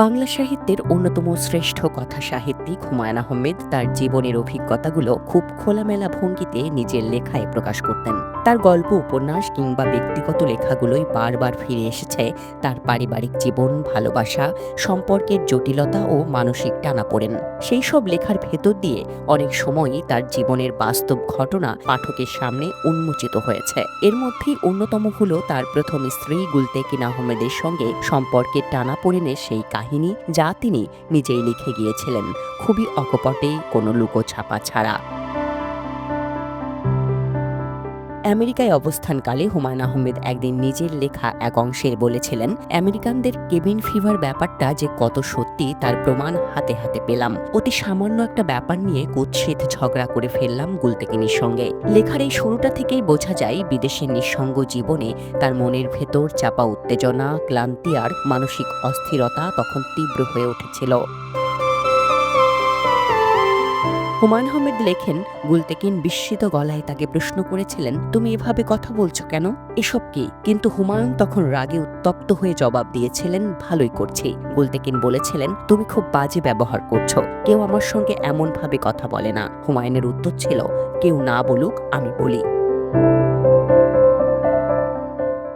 বাংলা সাহিত্যের অন্যতম শ্রেষ্ঠ কথা সাহিত্যিক হুমায়ুন আহমেদ তার জীবনের অভিজ্ঞতাগুলো খুব খোলামেলা ভঙ্গিতে নিজের লেখায় প্রকাশ করতেন। তার গল্প, উপন্যাস কিংবা ব্যক্তিগত লেখাগুলোই বারবার ফিরে এসেছে তার পারিবারিক জীবন, ভালোবাসা, সম্পর্কের জটিলতা ও মানসিক টানাপোড়েন। সেই সব লেখার ভেতর দিয়ে অনেক সময়ই তার জীবনের বাস্তব ঘটনা পাঠকের সামনে উন্মোচিত হয়েছে। এর মধ্যেই অন্যতম হলো তার প্রথম স্ত্রী গুলতেকিন আহমেদের সঙ্গে সম্পর্কের টানাপোড়েনের সেই কাহিনী যা তিনি নিজেই লিখে গিয়েছিলেন। খুবই অকপটে, কোনো লুকোছাপা ছাড়া। আমেরিকায় অবস্থানকালে হুমায়ুন আহমেদ একদিন নিজের লেখা এক অংশের বলেছিলেন, আমেরিকানদের কেবিন ফিভার ব্যাপারটা যে কত সত্যি তার প্রমাণ হাতে হাতে পেলাম। অতি সামান্য একটা ব্যাপার নিয়ে কুৎসিত ঝগড়া করে ফেললাম গুলতেকিনির সঙ্গে। লেখার এই শুরুটা থেকেই বোঝা যায় বিদেশের নিঃসঙ্গ জীবনে তার মনের ভেতর চাপা উত্তেজনা, ক্লান্তি আর মানসিক অস্থিরতা তখন তীব্র হয়ে উঠেছিল। হুমায়ুন আহমেদ লেখেন, গুলতেকিন বিস্মিত গলায় তাকে প্রশ্ন করেছিলেন, তুমি এভাবে কথা বলছো কেন? এসব কি? কিন্তু হুমায়ুন তখন রাগে উত্তপ্ত হয়ে জবাব দিয়েছিলেন, ভালোই করছি। গুলতেকিন বলেছিলেন, তুমি খুব বাজে ব্যবহার করছ। কেউ আমার সঙ্গে এমনভাবে কথা বলে না। হুমায়ুনের উত্তর ছিল, কেউ না বলুক, আমি বলি।